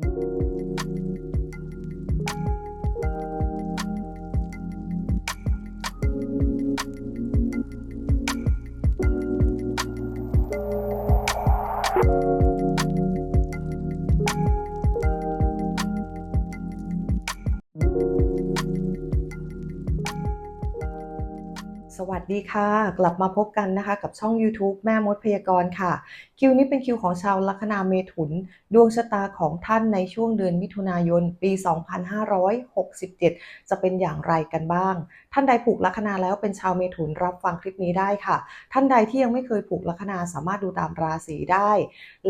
ส วัสดีค่ะ กลับมาพบกันนะคะกับช่อง YouTube แม่มดพยากรณ์ค่ะ คิวนี้เป็นคิวของชาวลัคนาเมถุน ดวงชะตาของท่านในช่วงเดือนมิถุนายน ปี 2567 จะเป็นอย่างไรกันบ้าง ท่านใดผูกลัคนาแล้วเป็นชาวเมถุนรับฟังคลิปนี้ได้ค่ะ ท่านใดที่ยังไม่เคยผูกลัคนาสามารถดูตามราศีได้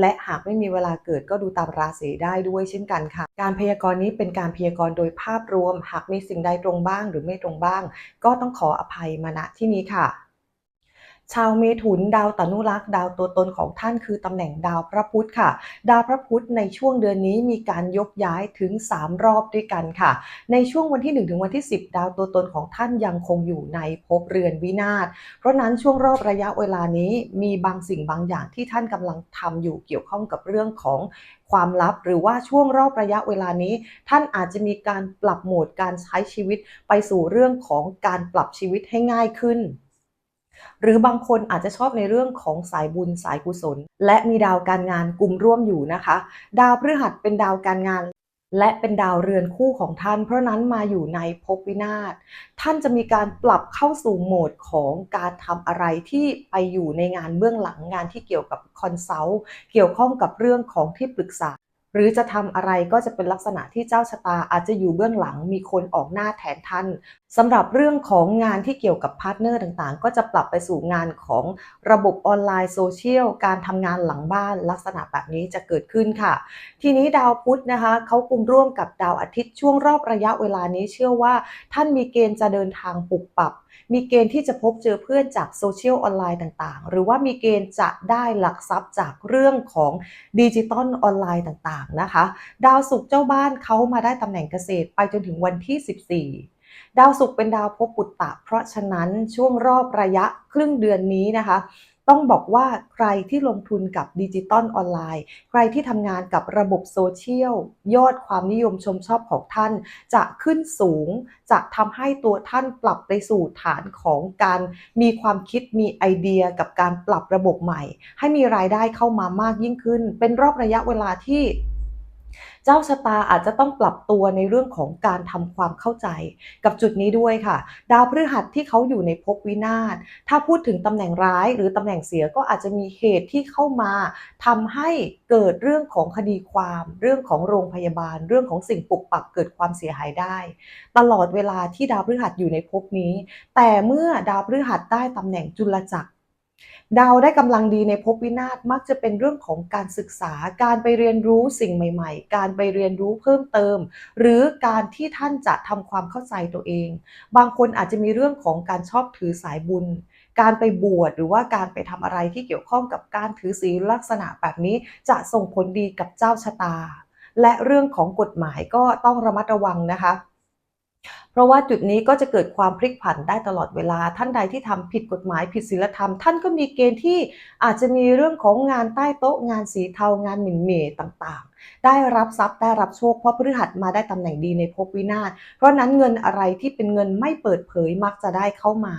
และหากไม่มีเวลาเกิดก็ดูตามราศีได้ด้วยเช่นกันค่ะ การพยากรณ์นี้เป็นการพยากรณ์โดยภาพรวม หากมีสิ่งใดตรงบ้างหรือไม่ตรงบ้าง ก็ต้องขออภัยมาณที่นี้ค่ะ ชาวเมถุนดาวตนุรักษ์ดาวตัวตนของท่านคือตำแหน่งดาวพระพุธค่ะ ดาวพระพุธในช่วงเดือนนี้มีการยกย้ายถึง 3 รอบด้วยกันค่ะ ในช่วงวันที่ 1 ถึงวันที่ 10 ดาวตัวตนของท่านยังคงอยู่ในภพเรือนวินาศ เพราะนั้นช่วงรอบระยะเวลานี้มีบางสิ่งบางอย่างที่ท่านกำลังทำอยู่เกี่ยวข้องกับเรื่องของความลับ หรือว่าช่วงรอบระยะเวลานี้ ท่านอาจจะมีการปรับโหมดการใช้ชีวิตไปสู่เรื่องของการปรับชีวิตให้ง่ายขึ้น หรือบางคนอาจจะชอบในเรื่องของสายบุญสายกุศล และมีดาวการงานกลุ่มร่วมอยู่นะคะ ดาวพฤหัสเป็นดาวการงาน และเป็นดาวเรือนคู่ของท่าน เพราะนั้นมาอยู่ในภพวินาศท่านจะมีการปรับเข้าสู่โหมดของการทำอะไรที่ไปอยู่ในงานเบื้องหลังงานที่เกี่ยวกับคอนซัลท์เกี่ยวข้องกับเรื่องของที่ปรึกษา หรือจะทำอะไรก็จะเป็นลักษณะที่เจ้าชะตาอาจจะอยู่เบื้องหลังมีคนออกหน้าแทนท่านสำหรับเรื่องของงานที่เกี่ยวกับพาร์ทเนอร์ต่างๆ ก็จะปรับไปสู่งานของระบบออนไลน์โซเชียลการทำงานหลังบ้านลักษณะแบบนี้จะเกิดขึ้นค่ะ ทีนี้ดาวพุธนะคะเขากลุ่มร่วมกับดาวอาทิตย์ช่วงรอบระยะเวลานี้เชื่อว่า ท่านมีเกณฑ์จะเดินทางปรับปรับ มีเกณฑ์ที่จะพบเจอเพื่อนจากโซเชียลออนไลน์ต่างๆ หรือว่ามีเกณฑ์จะได้หลักทรัพย์จากเรื่องของดิจิตอลออนไลน์ต่างๆนะคะ ดาวศุกร์เจ้าบ้านเขามาได้ตำแหน่งเกษตรไปจนถึงวันที่ 14ดาวศุกร์เป็นดาวพบปุตตะ เพราะฉะนั้นช่วงรอบระยะครึ่งเดือนนี้นะคะ ต้องบอกว่าใครที่ลงทุนกับดิจิตอลออนไลน์ ใครที่ทำงานกับระบบโซเชียล ยอดความนิยมชมชอบของท่าน จะขึ้นสูง จะทำให้ตัวท่านปรับไปสู่ฐานของการมีความคิดมีไอเดียกับการปรับระบบใหม่ ให้มีรายได้เข้ามามากยิ่งขึ้น เป็นรอบระยะเวลาที่ เจ้าชะตาอาจจะต้องปรับตัวในเรื่องของการทำความเข้าใจ กับจุดนี้ด้วยค่ะ ดาวพฤหัสที่เขาอยู่ในภพวินาศถ้าพูดถึงตำแหน่งร้ายหรือตำแหน่งเสียก็อาจจะมีเหตุที่เข้ามาทำให้เกิดเรื่องของคดีความ เรื่องของโรงพยาบาล เรื่องของสิ่งปุกปักเกิดความเสียหายได้ ตลอดเวลาที่ดาวพฤหัสอยู่ในภพนี้ แต่เมื่อดาวพฤหัสได้ตำแหน่งจุลจักร ดาวได้กำลังดีในภพวินาศมักจะเป็นเรื่องของการศึกษา การไปเรียนรู้สิ่งใหม่ ๆ การไปเรียนรู้เพิ่มเติม หรือการที่ท่านจะทำความเข้าใจตัวเอง บางคนอาจจะมีเรื่องของการชอบถือสายบุญ การไปบวชหรือว่าการไปทำอะไรที่เกี่ยวข้องกับการถือศีลลักษณะแบบนี้จะส่งผลดีกับเจ้าชะตา และเรื่องของกฎหมายก็ต้องระมัดระวังนะคะ เพราะว่าจุดนี้ก็จะเกิดความพลิกผันได้ตลอดเวลา ท่านใดที่ทำผิดกฎหมายผิดศีลธรรม ท่านก็มีเกณฑ์ที่อาจจะมีเรื่องของงานใต้โต๊ะงานสีเทางานหมิ่นเหม่ต่าง ได้รับทรัพย์ได้รับโชคเพราะพฤหัสมาได้ตำแหน่งดีในภพวินาศเพราะนั้นเงินอะไรที่เป็นเงินไม่เปิดเผยมักจะได้เข้ามา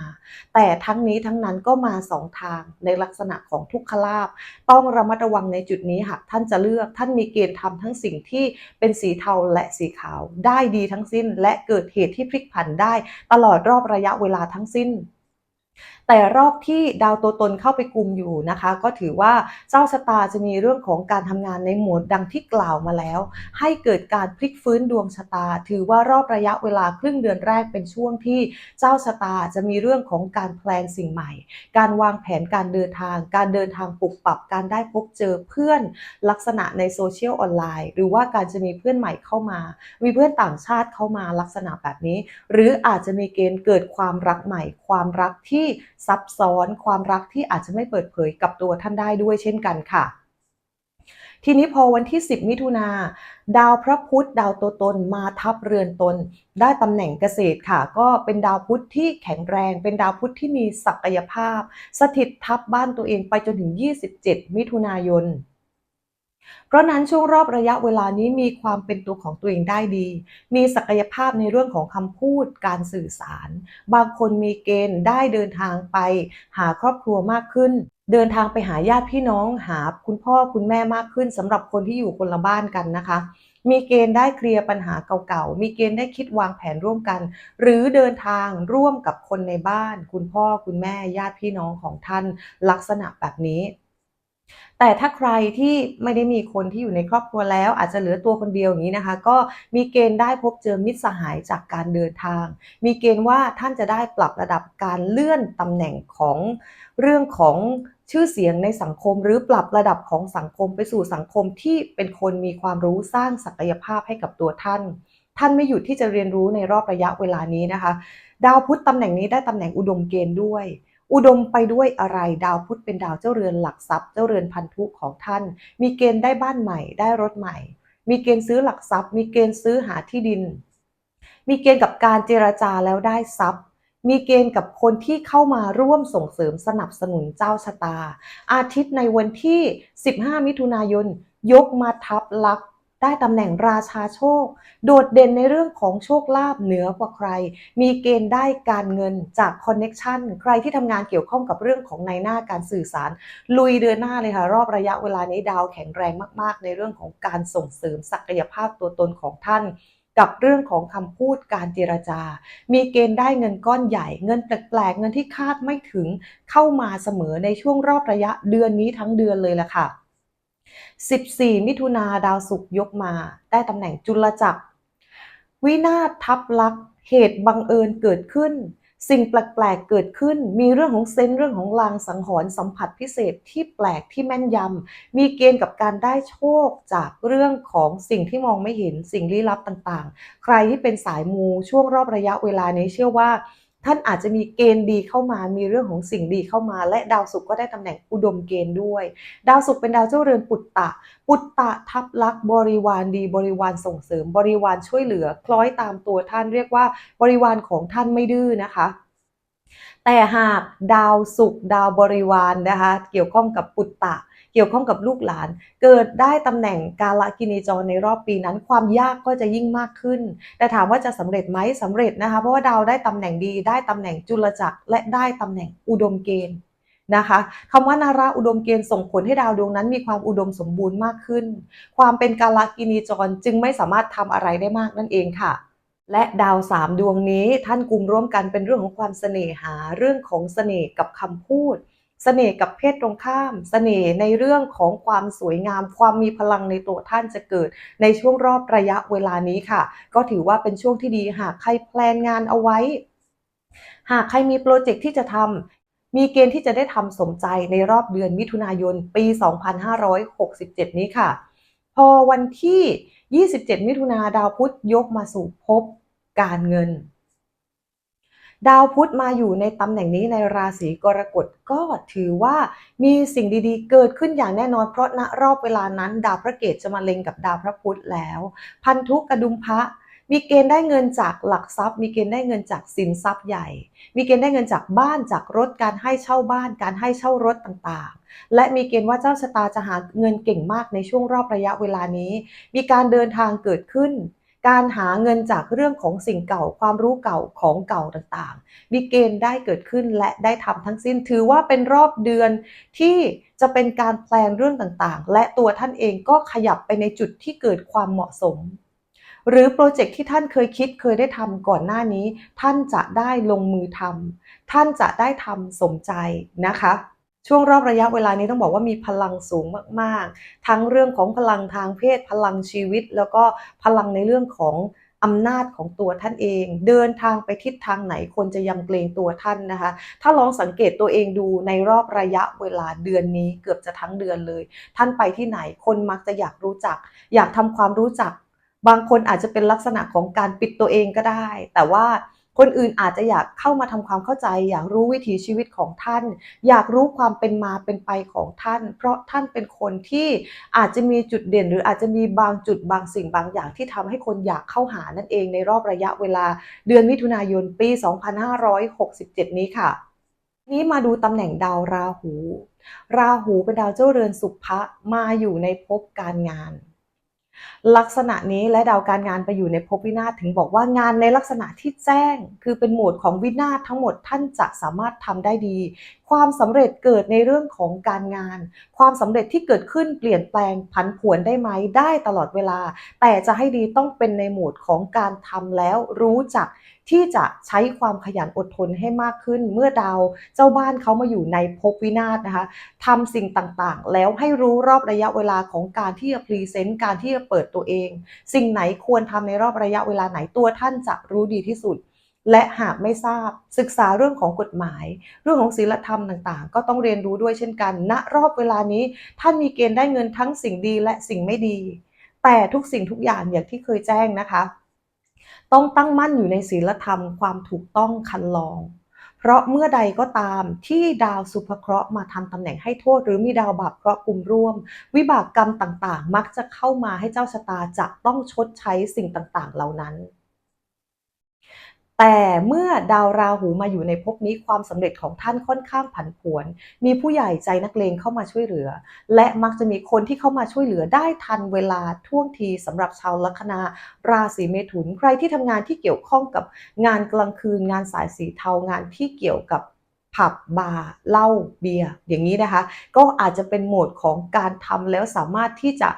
แต่ทั้งนี้ทั้งนั้นก็มาสองทางในลักษณะของทุกขลาภต้องระมัดระวังในจุดนี้หากท่านจะเลือกท่านมีเกณฑ์ทำทั้งสิ่งที่เป็นสีเทาและสีขาว ได้ดีทั้งสิ้นและเกิดเหตุที่พลิกผันได้ ตลอดรอบระยะเวลาทั้งสิ้น แต่รอบที่ดาวตัวตนเข้าไปกลุ่มอยู่นะคะ ก็ถือว่าเจ้าชะตาจะมีเรื่องของการทำงานในหมวดดังที่กล่าวมาแล้ว ให้เกิดการพลิกฟื้นดวงชะตา ถือว่ารอบระยะเวลาครึ่งเดือนแรกเป็นช่วงที่เจ้าชะตาจะมีเรื่องของการแพลนสิ่งใหม่ การวางแผนการเดินทาง การเดินทางปรับปรับการได้พบเจอเพื่อนลักษณะในโซเชียลออนไลน์ หรือว่าการจะมีเพื่อนใหม่เข้ามา มีเพื่อนต่างชาติเข้ามาลักษณะแบบนี้ หรืออาจจะมีเกณฑ์เกิดความรักใหม่ ความรักที่ซับซ้อนความรักที่อาจจะไม่เปิดเผยกับตัวท่านได้ด้วยเช่นกันค่ะ ทีนี้พอวันที่ 10 มิถุนาดาวพระพุธดาวตัวตนมาทับเรือนตน ได้ตำแหน่งเกษตรค่ะ ก็เป็นดาวพุธที่แข็งแรง เป็นดาวพุธที่มีศักยภาพ สถิตทับบ้านตัวเองไปจนถึง 27 มิถุนายน เพราะนั้นช่วงรอบระยะเวลานี้มีความเป็นตัวของตัวเองได้ดี มีศักยภาพในเรื่องของคำพูด การสื่อสาร บางคนมีเกณฑ์ได้เดินทางไป หาครอบครัวมากขึ้น เดินทางไปหาญาติพี่น้องหาคุณพ่อคุณแม่มากขึ้นสำหรับคนที่อยู่คนละบ้านกันนะคะ มีเกณฑ์ได้เคลียร์ปัญหาเก่าๆ มีเกณฑ์ได้คิดวางแผนร่วมกัน หรือเดินทางร่วมกับคนในบ้าน คุณพ่อคุณแม่ญาติพี่น้องของท่าน ลักษณะแบบนี้ แต่ถ้าใครที่ไม่ได้มีคนที่อยู่ในครอบครัวแล้ว อาจจะเหลือตัวคนเดียวอย่างนี้นะคะ ก็มีเกณฑ์ได้พบเจอมิตรสหายจากการเดินทาง มีเกณฑ์ว่าท่านจะได้ปรับระดับการเลื่อนตำแหน่งของเรื่องของชื่อเสียงในสังคมหรือปรับระดับของสังคมไปสู่สังคมที่เป็นคนมีความรู้สร้างศักยภาพให้กับตัวท่าน ท่านไม่หยุดที่จะเรียนรู้ในรอบระยะเวลานี้นะคะ ดาวพุธตำแหน่งนี้ได้ตำแหน่งอุดมเกณฑ์ด้วย อุดมไปด้วยอะไรดาวพุธเป็นดาวเจ้าเรือนหลักทรัพย์เจ้าเรือนพันธุของท่าน มีเกณฑ์ได้บ้านใหม่ ได้รถใหม่ มีเกณฑ์ซื้อหลักทรัพย์ มีเกณฑ์ซื้อหาที่ดิน มีเกณฑ์กับการเจรจาแล้วได้ทรัพย์มีเกณฑ์กับคนที่เข้ามาร่วมส่งเสริมสนับสนุนเจ้าชะตา อาทิตย์ในวันที่ 15 มิถุนายน ยกมาทับลักษ ได้ตำแหน่งราชาโชค โดดเด่นในเรื่องของโชคลาภเหนือกว่าใคร มีเกณฑ์ได้การเงินจากคอนเน็ชันใครที่ทำงานเกี่ยวข้องกับเรื่องของในหน้าการสื่อสาร ลุยเดือนหน้าเลยค่ะ รอบระยะเวลานี้ดาวแข็งแรงมากๆ ในเรื่องของการส่งเสริมศักยภาพตัวตนของท่านกับเรื่องของคำพูดการเจรจา มีเกณฑ์ได้เงินก้อนใหญ่ เงินแปลกๆ เงินที่คาดไม่ถึงเข้ามาเสมอในช่วงรอบระยะเดือนนี้ทั้งเดือนเลยล่ะค่ะ 14 มิถุนาดาวศุกร์ยกมาได้ตำแหน่งจุลจักร วินาศทับลักษ์เหตุบังเอิญเกิดขึ้น สิ่งแปลกๆเกิดขึ้น มีเรื่องของเซนเรื่องของลางสังหรณ์สัมผัสพิเศษที่แปลกที่แม่นยำมีเกณฑ์กับการได้โชคจากเรื่องของสิ่งที่มองไม่เห็นสิ่งลี้ลับต่างๆ ใครที่เป็นสายมูช่วงรอบระยะเวลานี้เชื่อว่า ท่านอาจจะมีเกณฑ์ดีเข้ามา มีเรื่องของสิ่งดีเข้ามา และดาวศุกร์ก็ได้ตำแหน่งอุดมเกณฑ์ด้วย ดาวศุกร์เป็นดาวเจ้าเรือนปุตตะ ปุตตะทับลักษ์บริวารดีบริวารส่งเสริม บริวารช่วยเหลือ คล้อยตามตัวท่านเรียกว่า บริวารของท่านไม่ดื้อนะคะแต่หากดาวศุกร์ดาวบริวารนะคะ เกี่ยวข้องกับปุตตะ เกี่ยวข้องกับลูกหลาน เกิดได้ตำแหน่งกาลกินีจรในรอบปีนั้น ความยากก็จะยิ่งมากขึ้น แต่ถามว่าจะสำเร็จไหมสำเร็จนะคะ เพราะว่าดาวได้ตำแหน่งดีได้ตำแหน่งจุลจักรและได้ตำแหน่งอุดมเกณฑ์นะคะคำว่านาราอุดมเกณฑ์ส่งผลให้ดาวดวงนั้นมีความอุดมสมบูรณ์มากขึ้น ความเป็นกาลกินีจรจึงไม่สามารถทำอะไรได้มากนั่นเองค่ะและดาวสามดวงนี้ท่านกลุ่มร่วมกันเป็นเรื่องของความเสน่หาเรื่องของเสน่ห์กับคำพูด สน่ห์กับเพศตรงข้าม เสน่ห์ในเรื่องของความสวยงาม ความมีพลังในตัวท่านจะเกิด ในช่วงรอบระยะเวลานี้ค่ะ ก็ถือว่าเป็นช่วงที่ดีหากใครแพลนงานเอาไว้ หากใครมีโปรเจกต์ที่จะทำมีเกณฑ์ที่จะได้ทำสมใจในรอบเดือนมิถุนายนปี 2567 นี้ค่ะ พอวันที่ 27 มิถุนาดาวพุธยกมาสู่ภพการเงิน ดาวพุธมาอยู่ในตำแหน่งนี้ในราศีกรกฎก็ถือว่ามีสิ่งดีๆ เกิดขึ้นอย่างแน่นอนเพราะณรอบเวลานั้น ดาวพระเกตจะมาเล็งกับดาวพระพุธแล้ว พันธุกระดุมพระมีเกณฑ์ได้เงินจากหลักทรัพย์ มีเกณฑ์ได้เงินจากสินทรัพย์ใหญ่ มีเกณฑ์ได้เงินจากบ้านจากรถการให้เช่าบ้าน การให้เช่ารถต่างๆ และมีเกณฑ์ว่าเจ้าชะตาจะหาเงินเก่งมากในช่วงรอบระยะเวลานี้ มีการเดินทางเกิดขึ้น การหาเงินจากเรื่องของสิ่งเก่าความรู้เก่าของเก่าต่างๆ มีเกณฑ์ได้เกิดขึ้นและได้ทำทั้งสิ้น ถือว่าเป็นรอบเดือนที่จะเป็นการแพลนเรื่องต่างๆ และตัวท่านเองก็ขยับไปในจุดที่เกิดความเหมาะสม หรือโปรเจกต์ที่ท่านเคยคิดเคยได้ทำก่อนหน้านี้ ท่านจะได้ลงมือทำท่านจะได้ทำสมใจนะคะ ช่วงรอบระยะเวลานี้ต้องบอกว่ามีพลังสูงมาก ๆ ทั้งเรื่องของพลังทางเพศ พลังชีวิต แล้วก็พลังในเรื่องของอำนาจของตัวท่านเอง เดินทางไปทิศทางไหนคนจะยำเกรงตัวท่านนะคะ ถ้าลองสังเกตตัวเองดูในรอบระยะเวลาเดือนนี้เกือบจะทั้งเดือนเลย ท่านไปที่ไหนคนมักจะอยากรู้จัก อยากทำความรู้จัก บางคนอาจจะเป็นลักษณะของการปิดตัวเองก็ได้ แต่ว่า คนอื่นอาจจะอยากเข้ามาทำความเข้าใจ อยากรู้วิถีชีวิตของท่าน อยากรู้ความเป็นมาเป็นไปของท่าน เพราะท่านเป็นคนที่อาจจะมีจุดเด่น หรืออาจจะมีบางจุดบางสิ่งบางอย่างที่ทำให้คนอยากเข้าหานั่นเองในรอบระยะเวลาเดือนมิถุนายนปี 2567 นี้ค่ะ นี้มาดูตำแหน่งดาวราหู ราหูเป็นดาวเจ้าเรือนสุภะมาอยู่ในภพการงาน ลักษณะนี้และดาวการงานไปอยู่ในภพวินาศถึงบอกว่างานในลักษณะที่แจ้ง คือเป็นโหมดของวินาศทั้งหมดท่านจะสามารถทำได้ดี ความสำเร็จเกิดในเรื่องของการงาน ความสำเร็จที่เกิดขึ้นเปลี่ยนแปลงผันผวนได้ไหมได้ตลอดเวลา แต่จะให้ดีต้องเป็นในโหมดของการทำแล้วรู้จักที่จะใช้ความขยันอดทนให้มากขึ้น เมื่อดาวเจ้าบ้านเขามาอยู่ในภพวินาศนะคะทำสิ่งต่างๆ แล้วให้รู้รอบระยะเวลาของการที่จะพรีเซนต์การที่จะเปิดตัวเอง สิ่งไหนควรทำในรอบระยะเวลาไหนตัวท่านจะรู้ดีที่สุดและหากไม่ทราบศึกษาเรื่องของกฎหมาย เรื่องของศีลธรรมต่างๆ ก็ต้องเรียนรู้ด้วยเช่นกันณรอบเวลานี้ ท่านมีเกณฑ์ได้เงินทั้งสิ่งดีและสิ่งไม่ดี แต่ทุกสิ่งทุกอย่างอย่างที่เคยแจ้งนะคะ ต้องตั้งมั่นอยู่ในศีลธรรมความถูกต้องคันลอง เพราะเมื่อใดก็ตามที่ดาวสุภเคราะห์มาทำตำแหน่งให้โทษ หรือมีดาวบาปเคราะห์กลุ่มร่วม วิบากกรรมต่างๆ มักจะเข้ามาให้เจ้าชะตาจะต้องชดใช้สิ่งต่างๆ เหล่านั้น แต่เมื่อดาวราหูมาอยู่ในภพนี้ความสำเร็จของท่านค่อนข้างผันผวน มีผู้ใหญ่ใจนักเลงเข้ามาช่วยเหลือ และมักจะมีคนที่เข้ามาช่วยเหลือได้ทันเวลาท่วงทีสำหรับชาวลัคนาราศีเมถุน ใครที่ทำงานที่เกี่ยวข้องกับงานกลางคืน งานสายสีเทางานที่เกี่ยวกับผับบาร์เหล้าเบียร์อย่างนี้นะคะ ก็อาจจะเป็นโหมดของการทำแล้วสามารถที่จะ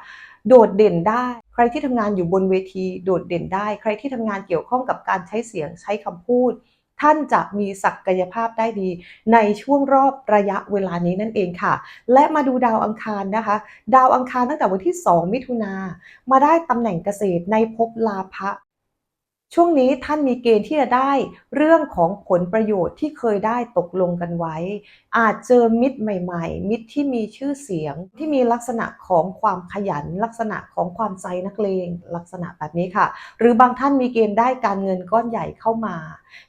โดดเด่นได้ ใครที่ทำงานอยู่บนเวทีโดดเด่นได้ ใครที่ทำงานเกี่ยวข้องกับการใช้เสียงใช้คำพูด ท่านจะมีศักยภาพได้ดี ในช่วงรอบระยะเวลานี้นั่นเองค่ะ และมาดูดาวอังคารนะคะ ดาวอังคารตั้งแต่วันที่ 2 มิถุนามาได้ตำแหน่งเกษตรในภพลาภะ ช่วงนี้ท่านมีเกณฑ์ที่จะได้เรื่องของผลประโยชน์ที่เคยได้ตกลงกันไว้ อาจเจอมิตรใหม่ ๆ มิตรที่มีชื่อเสียง ที่มีลักษณะของความขยัน ลักษณะของความใจนักเลงลักษณะแบบนี้ค่ะ หรือบางท่านมีเกณฑ์ได้การเงินก้อนใหญ่เข้ามา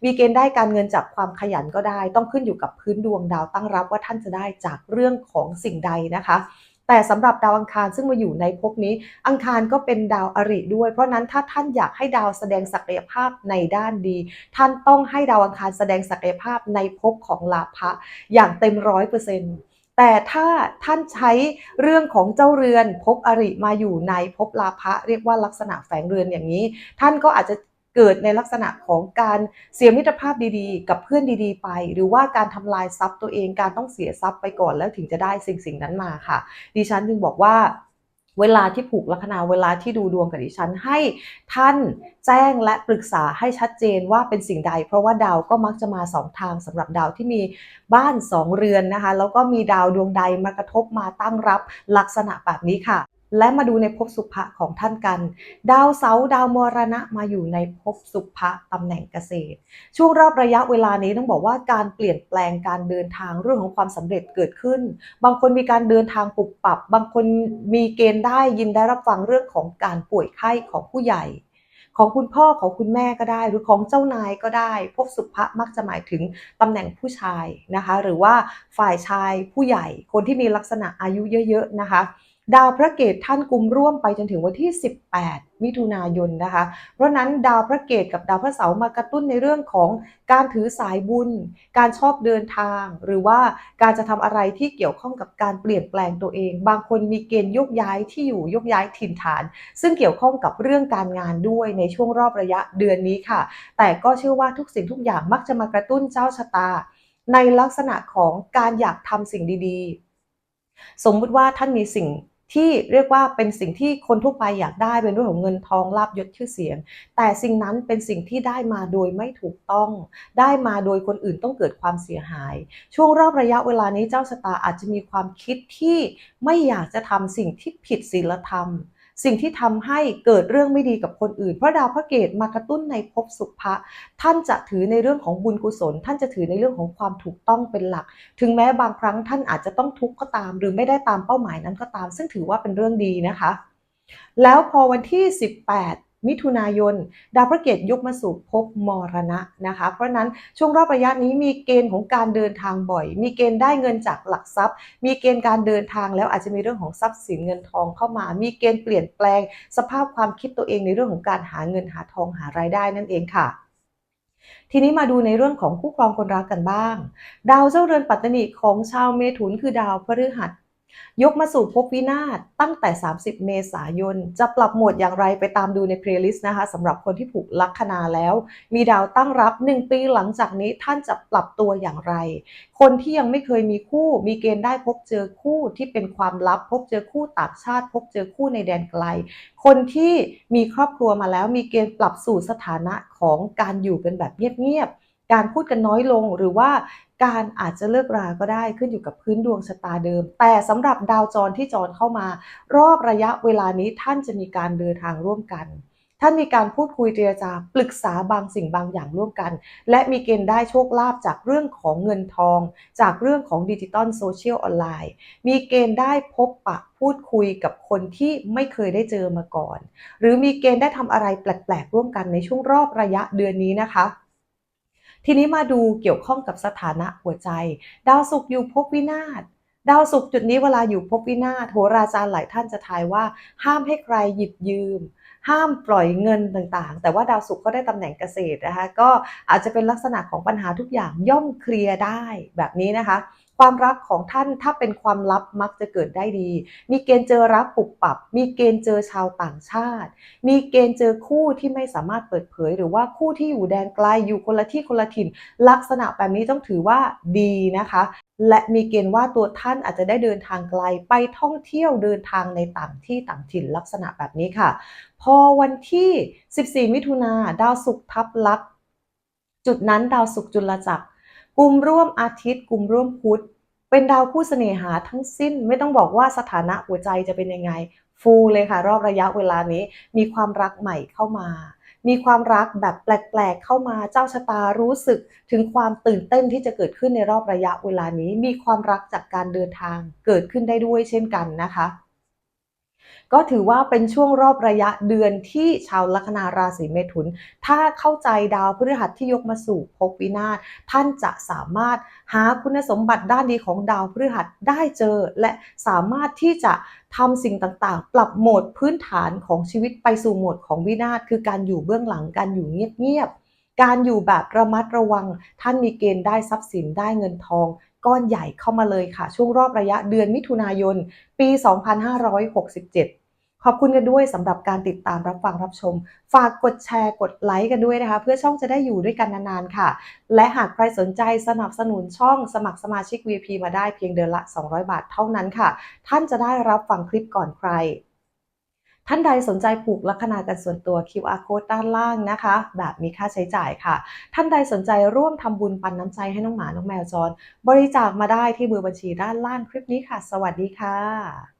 มีเกณฑ์ได้การเงินจากความขยันก็ได้ ต้องขึ้นอยู่กับพื้นดวงดาวตั้งรับว่าท่านจะได้จากเรื่องของสิ่งใดนะคะ แต่สำหรับดาวอังคารซึ่งมาอยู่ในภพนี้ อังคารก็เป็นดาวอริด้วย เพราะนั้นถ้าท่านอยากให้ดาวแสดงศักยภาพในด้านดี ท่านต้องให้ดาวอังคารแสดงศักยภาพในภพของลาภะอย่างเต็มร้อยเปอร์เซ็นต์แต่ถ้าท่านใช้เรื่องของเจ้าเรือนภพอริมาอยู่ในภพลาภะเรียกว่าลักษณะแฝงเรือนอย่างนี้ ท่านก็อาจจะ เกิดในลักษณะของการเสียมิตรภาพดีๆ กับเพื่อนดีๆ ไป หรือว่าการทำลายทรัพย์ตัวเองการต้องเสียทรัพย์ไปก่อนแล้วถึงจะได้สิ่งสิ่งนั้นมาค่ะ ดิฉันจึงบอกว่าเวลาที่ผูกลัคนาเวลาที่ดูดวงกับดิฉันให้ท่านแจ้งและปรึกษาให้ชัดเจนว่าเป็นสิ่งใด เพราะว่าดาวก็มักจะมาสองทางสำหรับดาวที่มีบ้านสองเรือนนะคะ แล้วก็มีดาวดวงใดมากระทบมาตั้งรับลักษณะแบบนี้ค่ะ และมาดูในภพสุภะของท่านกัน ดาวเสาร์ดาวมรณะมาอยู่ในภพสุภะตำแหน่งเกษตร ช่วงรอบระยะเวลานี้ต้องบอกว่าการเปลี่ยนแปลงการเดินทางเรื่องของความสำเร็จเกิดขึ้น บางคนมีการเดินทางปรับปรับ บางคนมีเกณฑ์ได้ยินได้รับฟังเรื่องของการป่วยไข้ของผู้ใหญ่ของคุณพ่อของคุณแม่ก็ได้ หรือของเจ้านายก็ได้ พบสุภะมักจะหมายถึงตำแหน่งผู้ชายนะคะ หรือว่าฝ่ายชายผู้ใหญ่คนที่มีลักษณะอายุเยอะ ๆ นะคะ ดาวพระเกตท่านกุมร่วมไปจนถึงวันที่ 18 มิถุนายนนะคะ เพราะนั้นดาวพระเกตกับดาวพระเสาร์มากระตุ้นในเรื่องของการถือสายบุญ การชอบเดินทาง หรือว่าการจะทำอะไรที่เกี่ยวข้องกับการเปลี่ยนแปลงตัวเอง บางคนมีเกณฑ์ยกย้ายที่อยู่ยกย้ายถิ่นฐาน ซึ่งเกี่ยวข้องกับเรื่องการงานด้วยในช่วงรอบระยะเดือนนี้ค่ะ แต่ก็เชื่อว่าทุกสิ่งทุกอย่างมักจะมากระตุ้นเจ้าชะตา ในลักษณะของการอยากทำสิ่งดีๆ สมมุติว่าท่านมีสิ่ง ที่เรียกว่าเป็นสิ่งที่คนทั่วไปอยากได้เป็นเรื่องของเงินทองลาบยศชื่อเสียง แต่สิ่งนั้นเป็นสิ่งที่ได้มาโดยไม่ถูกต้อง ได้มาโดยคนอื่นต้องเกิดความเสียหาย ช่วงรอบระยะเวลานี้เจ้าชะตาอาจจะมีความคิดที่ไม่อยากจะทำสิ่งที่ผิดศีลธรรม สิ่งที่ทำให้เกิดเรื่องไม่ดีกับคนอื่น เพราะดาวพระเกตมากระตุ้นในภพสุภะท่านจะถือในเรื่องของบุญกุศล ท่านจะถือในเรื่องของความถูกต้องเป็นหลัก ถึงแม้บางครั้งท่านอาจจะต้องทุกข์ก็ตาม หรือไม่ได้ตามเป้าหมายนั้นก็ตาม ซึ่งถือว่าเป็นเรื่องดีนะคะ แล้วพอวันที่ 18 มิถุนายน ดาวพระเกตยกมาสู่ภพมรณะนะคะ เพราะนั้นช่วงรอบระยะนี้มีเกณฑ์ของการเดินทางบ่อย มีเกณฑ์ได้เงินจากหลักทรัพย์ มีเกณฑ์การเดินทางแล้วอาจจะมีเรื่องของทรัพย์สินเงินทองเข้ามา มีเกณฑ์เปลี่ยนแปลง สภาพความคิดตัวเองในเรื่องของการหาเงินหาทองหารายได้นั่นเองค่ะทีนี้มาดูในเรื่องของคู่ครองคนรักกันบ้าง ดาวเจ้าเรือนปัตตนิของชาวเมถุนคือดาวพฤหัส ยกมาสู่ภพวินาศตั้งแต่ 30 เมษายน จะปรับโหมดอย่างไรไปตามดูในเพลย์ลิสต์นะคะสำหรับคนที่ผูกลัคนาแล้ว มีดาวตั้งรับ 1 ปีหลังจากนี้ท่านจะปรับตัวอย่างไร คนที่ยังไม่เคยมีคู่ มีเกณฑ์ได้พบเจอคู่ที่เป็นความลับ พบเจอคู่ต่างชาติ พบเจอคู่ในแดนไกล คนที่มีครอบครัวมาแล้วมีเกณฑ์ปรับสู่สถานะของการอยู่กันแบบเงียบๆ การพูดกันน้อยลงหรือว่าการอาจจะเลิกราก็ได้ขึ้นอยู่กับพื้นดวงชะตาเดิม แต่สำหรับดาวจรที่จรเข้ามา รอบระยะเวลานี้ท่านจะมีการเดินทางร่วมกัน ท่านมีการพูดคุยเจรจาปรึกษาบางสิ่งบางอย่างร่วมกัน และมีเกณฑ์ได้โชคลาภจากเรื่องของเงินทอง จากเรื่องของดิจิตอลโซเชียลออนไลน์ มีเกณฑ์ได้พบปะพูดคุยกับคนที่ไม่เคยได้เจอมาก่อน หรือมีเกณฑ์ได้ทำอะไรแปลกๆร่วมกันในช่วงรอบระยะเดือนนี้นะคะ ทีนี้มาดูเกี่ยวข้องกับสถานะหัวใจ ดาวศุกร์อยู่ภพวินาศดาวศุกร์จุดนี้เวลาอยู่ภพวินาศโหราจารย์หลายท่านจะทายว่า ห้ามให้ใครหยิบยืม ห้ามปล่อยเงินต่างๆ แต่ว่าดาวศุกร์ก็ได้ตำแหน่งเกษตรนะคะก็อาจจะเป็นลักษณะของปัญหาทุกอย่างย่อมเคลียร์ได้แบบนี้นะคะ ความรักของท่านถ้าเป็นความลับมักจะเกิดได้ดี มีเกณฑ์เจอรักปุบปับ มีเกณฑ์เจอชาวต่างชาติ มีเกณฑ์เจอคู่ที่ไม่สามารถเปิดเผย หรือว่าคู่ที่อยู่แดนไกลอยู่คนละที่คนละถิ่น ลักษณะแบบนี้ต้องถือว่าดีนะคะ และมีเกณฑ์ว่าตัวท่านอาจจะได้เดินทางไกลไปท่องเที่ยวเดินทางในต่างที่ต่างถิ่นลักษณะแบบนี้ค่ะ พอวันที่ 14 มิถุนาดาวศุกร์ทับลักจุดนั้นดาวศุกร์จุลจักร กลุ่มร่วมอาทิตย์ กลุ่มร่วมพุธเป็นดาวคู่เสน่หาทั้งสิ้นไม่ต้องบอกว่าสถานะหัวใจจะเป็นยังไง ฟูเลยค่ะ รอบระยะเวลานี้ มีความรักใหม่เข้ามา มีความรักแบบแปลกๆเข้ามาเจ้าชะตารู้สึกถึงความตื่นเต้นที่จะเกิดขึ้นในรอบระยะเวลานี้ มีความรักจากการเดินทางเกิดขึ้นได้ด้วยเช่นกันนะคะ ก็ถือว่าเป็นช่วงรอบระยะเดือนที่ชาวลัคนาราศีเมถุน ถ้าเข้าใจดาวพฤหัสที่ยกมาสู่ภพวินาศท่านจะสามารถหาคุณสมบัติด้านดีของดาวพฤหัสได้เจอ และสามารถที่จะทำสิ่งต่างๆ ปรับโหมดพื้นฐานของชีวิตไปสู่โหมดของวินาศคือการอยู่เบื้องหลังการอยู่เงียบๆการอยู่แบบระมัดระวัง ท่านมีเกณฑ์ได้ทรัพย์สินได้เงินทอง ก้อนใหญ่เข้ามาเลยค่ะ ช่วงรอบระยะเดือนมิถุนายน ปี 2567ขอบคุณกันด้วยสำหรับการติดตามรับฟังรับชม ฝากกดแชร์กดไลค์กันด้วยนะคะ เพื่อช่องจะได้อยู่ด้วยกันนานๆค่ะ และหากใครสนใจสนับสนุนช่องสมัครสมาชิก VIP มาได้เพียงเดือนละ 200 บาทเท่านั้นค่ะ ท่านจะได้รับฟังคลิปก่อนใคร ท่านใดสนใจผูกลัคนากันส่วนตัว QR code ด้านล่างนะคะ แบบมีค่าใช้จ่ายค่ะ ท่านใดสนใจร่วมทำบุญปันน้ำใจให้น้องหมา น้องแมวจร บริจาคมาได้ที่เบอร์บัญชีด้านล่างคลิปนี้ค่ะ สวัสดีค่ะ